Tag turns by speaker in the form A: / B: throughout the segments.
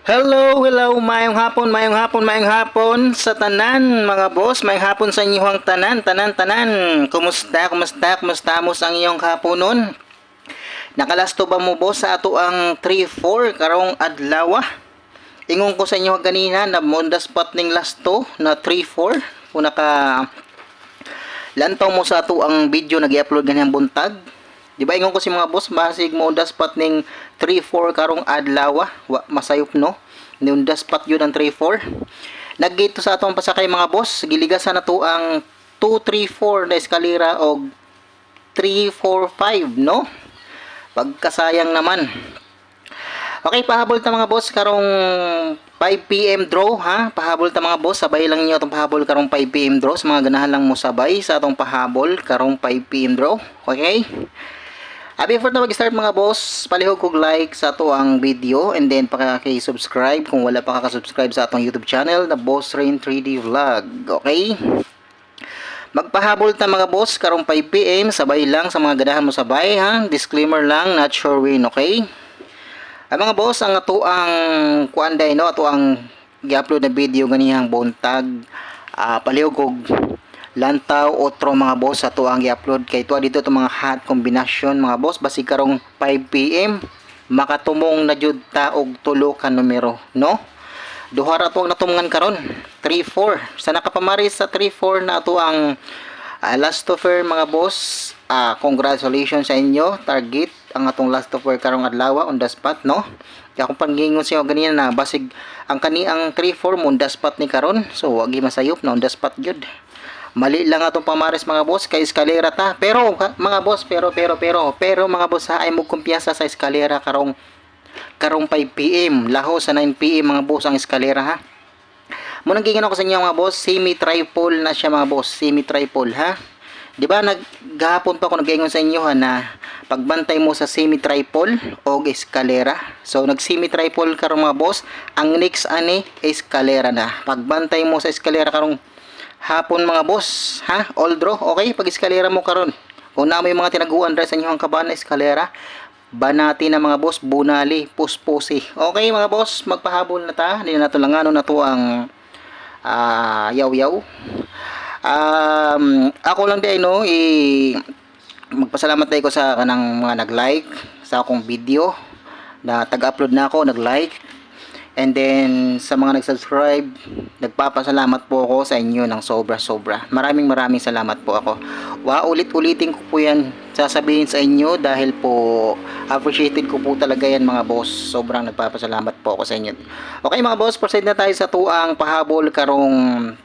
A: Hello, hello, mayong hapon, mayong hapon, mayong hapon sa tanan mga boss, mayong hapon sa inyong tanan, tanan, tanan. Kumusta, kumusta, kumusta mo sa iyong haponon? Nakalasto ba mo boss sa ato ang 3-4 karong adlaw? ah? Ingon ko sa inyo ganina na monda spot ning lasto na 3-4 kung naka lantaw mo sa ato ang video nag-upload ganyan buntag. Di ba ingon ko si mga boss basig mo the spot ning 3-4 karong adlaw ah. masayop no. Ni the spot yun ang 3-4. Naggito sa atong pasakay mga boss, giligasan na to ang 2-3-4 na eskalera og 3-4-5 no. Pagkasayang naman. Okay, pahabol ta mga boss karong 5 PM draw ha. Pahabol ta mga boss, sabay lang niyo atong pahabol karong 5 PM draw. Sa mga ganahan lang mo sabay sa atong pahabol karong 5 PM draw. Okay? Ah, before na mag-start mga boss, palihog kog like sa ato ang video and then paki-subscribe kung wala pa ka-subscribe sa atong YouTube channel na Boss Rain 3D Vlog. Okay? Magpahabol ta mga boss karong 5 PM, sabay lang sa mga ganahan mo sabay ha. Disclaimer lang, not sure win, okay? Ay mga boss, ang ato ang kuan no, ato ang gi-upload na video ganihang buntag. Ah, palihog kog lantaw otro mga boss ato ang i-upload. Kay tuwa dito itong mga hot combination mga boss. Basig karong 5 PM makatumong na jud ta og tulo ka numero no? Duha ra to ang natumngan karon 3-4 sa nakapamari sa 3-4 na ato ang ah, last offer mga boss ah, congratulations sa inyo target ang atong last offer karong adlaw on the spot no? Kaya kung pangingon siya ganina na basig ang kani ang 3-4 mo on the spot ni karon so wag gi masayop na on the spot jud mali lang atong pamares mga boss kay eskalera ta pero mga boss pero pero pero pero mga boss ha ay mo kumpiyansa sa eskalera karong karong 5 PM laho sa 9 PM mga boss ang eskalera ha Munang gigan ako sa inyo mga boss, semi tripod na siya mga boss, semi tripod ha. 'Di ba naghapon pa ako nagaingon sa inyo ha na pagbantay mo sa semi tripod o eskalera. So nag semi tripod karon mga boss, ang next ani eskalera na. Pagbantay mo sa eskalera karong hapon mga boss, ha? All draw, okay? Pag eskalera mo karon. Kung na may mga tinaguan dahil sa inyong kabana eskalera, banati na mga boss, bunali, puspusi. Okay mga boss, magpahabol na ta. Hindi na nato lang ano na to ang ah yaw-yaw. Um, ako lang din no, i magpasalamat tayo ko sa kanang mga nag-like sa akong video na tag-upload na ako, nag-like And then sa mga nag-subscribe, nagpapasalamat po ako sa inyo ng sobra-sobra. Maraming maraming salamat po ako. Wa ulit-ulitin ko po 'yan sasabihin sa inyo dahil po appreciated ko po talaga yan mga boss. Sobrang nagpapasalamat po ako sa inyo. Okay mga boss, proceed na tayo sa tuang pahabol karong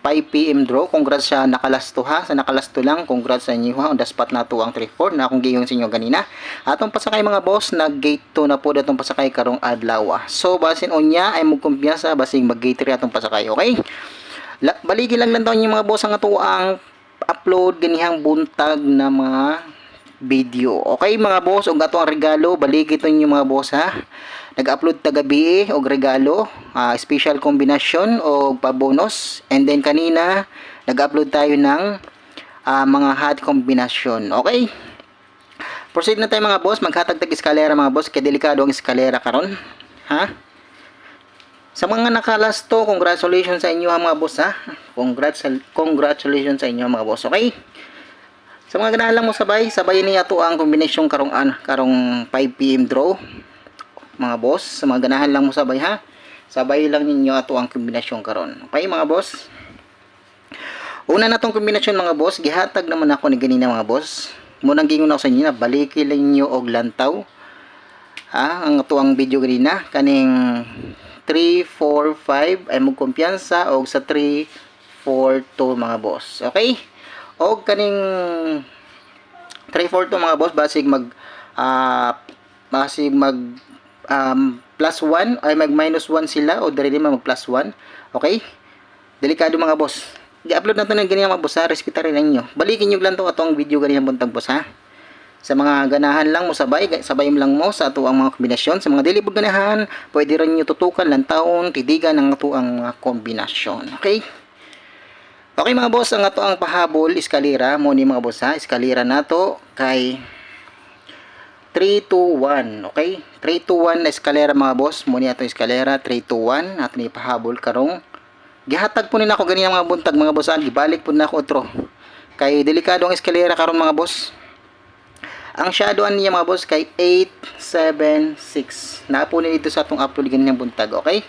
A: 5 PM draw. Congrats sa nakalasto ha. Sa nakalasto lang, congrats sa inyo ha. On the spot na tuang 3-4 na akong giyong sa inyo ganina. Atong pasakay mga boss, nag-gate 2 na po datong pasakay karong adlaw. So basin unya ay magkumpiyansa basing mag-gate 3 atong pasakay, okay? Baligi lang lang daw mga boss ang ato ang upload ganihang buntag na mga video. Okay mga boss, og ato ang regalo, baligi to yung mga boss ha. Nag-upload ta gabi og regalo, ah, special combination o pa-bonus. And then kanina, nag-upload tayo ng ah, mga hot combination. Okay? Proceed na tayo mga boss, maghatag tag eskalera mga boss, kay delikado ang eskalera karon. Ha? Sa mga nakalasto, congratulations sa inyo ha mga boss ha. Congrats, congratulations sa inyo mga boss. Okay? Sa mga ganahan lang mo sabay, sabay niya to ang kombinasyon karong an, karong 5 PM draw. Mga boss, sa mga ganahan lang mo sabay ha. Sabay lang ninyo ato ang kombinasyon karon. Okay mga boss? Una na tong kombinasyon mga boss, gihatag naman ako ni ganina mga boss. Munang gingon ako sa inyo na baliki lang niyo og lantaw. Ha, ang ato ang video ganina kaning 3 4 5 ay mo kumpiyansa og sa 3 4 2 mga boss. Okay? Og kaning 3 4 2 mga boss basig mag ah basig mag um, plus 1 ay mag minus 1 sila o dali din mag plus 1. Okay? Delikado mga boss. Gi-upload na to ng ganyan mga boss ha. Respetar rin ninyo. Balikin nyo lang to atong video ganyan buntag boss ha. Sa mga ganahan lang mo sabay, sabay lang mo sa ato ang mga kombinasyon. Sa mga dilibog ganahan, pwede rin nyo tutukan lang taon, tidigan ang ato ang mga kombinasyon. Okay? Okay mga boss, ang ato ang pahabol, eskalera, mo ni mga boss ha, eskalera nato kay 3, 2, 1. Okay? 3, 2, 1 na eskalera mga boss. Muna itong eskalera. 3, 2, 1. At ni pahabol karong. Gihatag po nila ako ganyan mga buntag mga boss. Gibalik po na ako otro. Kay delikado ang eskalera karon mga boss. Ang shadowan niya mga boss kay 876. Naa po nila dito sa atong upload ganyan buntag. Okay?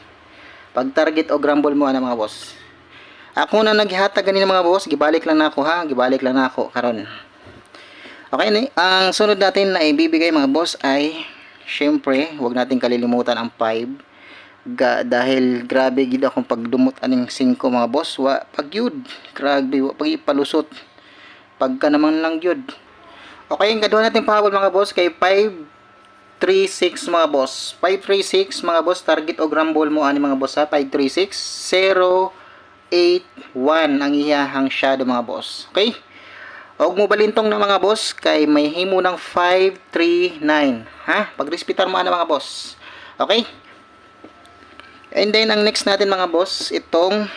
A: Pag target o grumble mo ana mga boss. Ako na naghatag ganyan mga boss. Gibalik lang na ako ha. Gibalik lang na ako karon. Okay, ni? Ang sunod natin na ibibigay mga boss ay syempre, wag natin kalilimutan ang 5 ga, dahil grabe gid akong pagdumot aning 5 mga boss. Wa pag yun grabe wa pag ipalusot. Pagka naman lang yun okay ang gaduhan natin pahabol mga boss kay 536 mga boss. 536 mga boss target o grumble mo ani mga boss ha? 536 081 ang iyahang shadow mga boss okay Og mo balintong na mga boss kay may himo ng 539. Ha? Pagrespitar mo ana mga boss. Okay? And then ang next natin mga boss, itong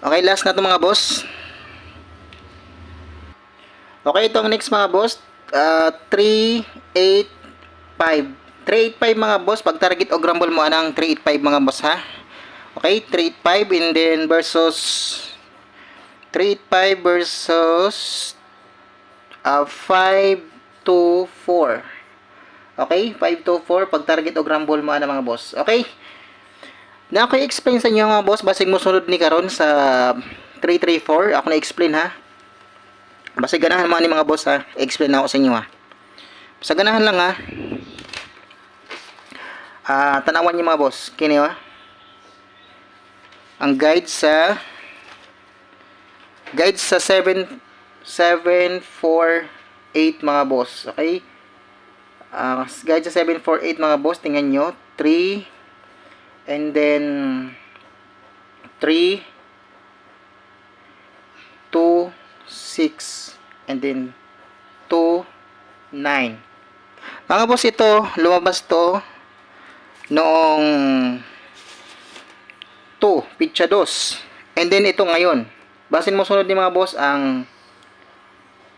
A: Okay, last na to mga boss. Okay, itong next mga boss, uh, 385. 385 mga boss, pag target o grumble mo anang 385 mga boss ha. Okay, 385 and then versus 385 versus uh, 524. Okay? 524 pag target o grumble mo ana mga boss. Okay? Na ako i-explain sa inyo mga boss basig mo sunod ni karon sa 334. Ako na explain ha. Basig ganahan mga ni mga boss ha. Explain na ako sa inyo ha. Sa ganahan lang ha. Ah, tanawan niyo mga boss. Kini ha. Ang guide sa guide sa 7 748 mga boss. Okay? Ah, guide sa 748 mga boss, tingnan nyo. 3 and then 3 2 6 and then 2 9. Mga boss, ito lumabas to noong 2, pitcha 2. And then ito ngayon. Basin mo sunod ni mga boss ang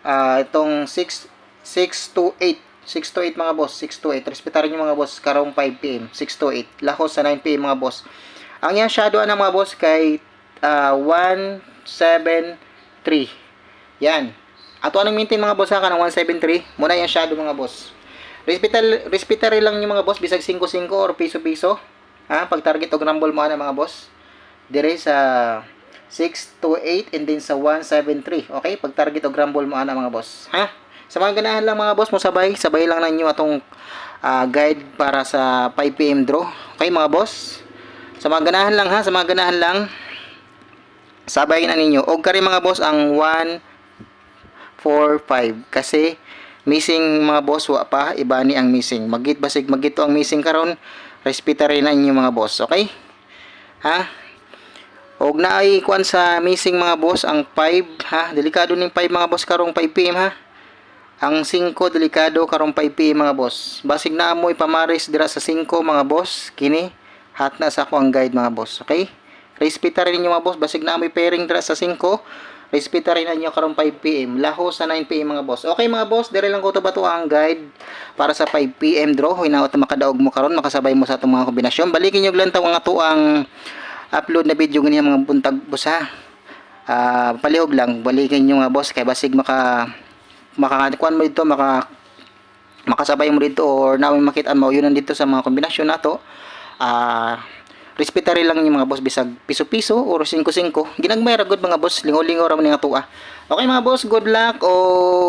A: ah itong 6 6 to 8 6 to 8 mga boss 6 to 8 respetar nyo mga boss karong 5 pm 6 to 8 lahos sa 9 pm mga boss. Ang yan shadow ng mga boss kay ah, 173 yan. Ato anong maintain mga boss ha ka ng 173 muna yung shadow mga boss. Respetar respetar lang yung mga boss bisag 5-5 or piso-piso ha? Pag target o grumble mo na mga boss? Dire sa 6 to 8 and then sa 173 okay? Pag target o grumble mo ana mga boss? Ha? Sa mga ganahan lang mga boss mo sabay. Sabay lang ninyo atong ah, guide para sa 5pm draw. Okay mga boss? Sa mga ganahan lang ha? Sa mga ganahan lang. Sabay na ninyo. Og kari mga boss ang 1 4 5 kasi missing mga boss wa pa. Iba ni ang missing. Magit basig magito ang missing karon respetary na inyo mga boss okay ha Og naay kuan sa missing mga boss ang 5 ha. Delikado ning 5 mga boss karong 5 PM ha. Ang 5 delikado karong 5 PM mga boss. Basig na amoy pamaris dira sa 5 mga boss. Kini hat na sa ako ang guide mga boss. Okay? Respeta rin ninyo mga boss. Basig na amoy pairing dira sa 5. Respeta rin ninyo karong 5 PM. Laho sa 9 PM mga boss. Okay mga boss, dire lang ko to bato ang guide para sa 5 PM draw. Hoy na makadaog mo karon makasabay mo sa atong mga kombinasyon. Balikin niyo glantaw ang ato ang upload na video ganyan mga buntag boss ha. Ah, palihog lang balikin nyo nga boss kay basig maka makakuan mo dito maka makasabay mo dito or namin makita mo yun nandito sa mga kombinasyon nato ah respetary lang yung mga boss bisag piso-piso or 5-5 ginagmay ra good mga boss. Lingaw-lingaw ra man nga tuwa okay mga boss good luck o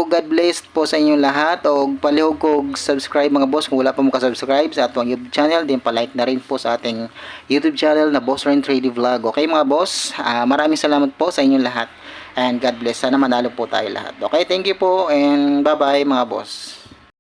A: God bless po sa inyong lahat. O palihog ko subscribe mga boss. Kung wala pa mo ka-subscribe sa atong YouTube channel din pa-like na rin po sa ating YouTube channel na Boss Rain Trading Vlog. Okay mga boss Ah, maraming salamat po sa inyong lahat. And God bless. Sana manalo po tayo lahat. Okay thank you po and bye bye mga boss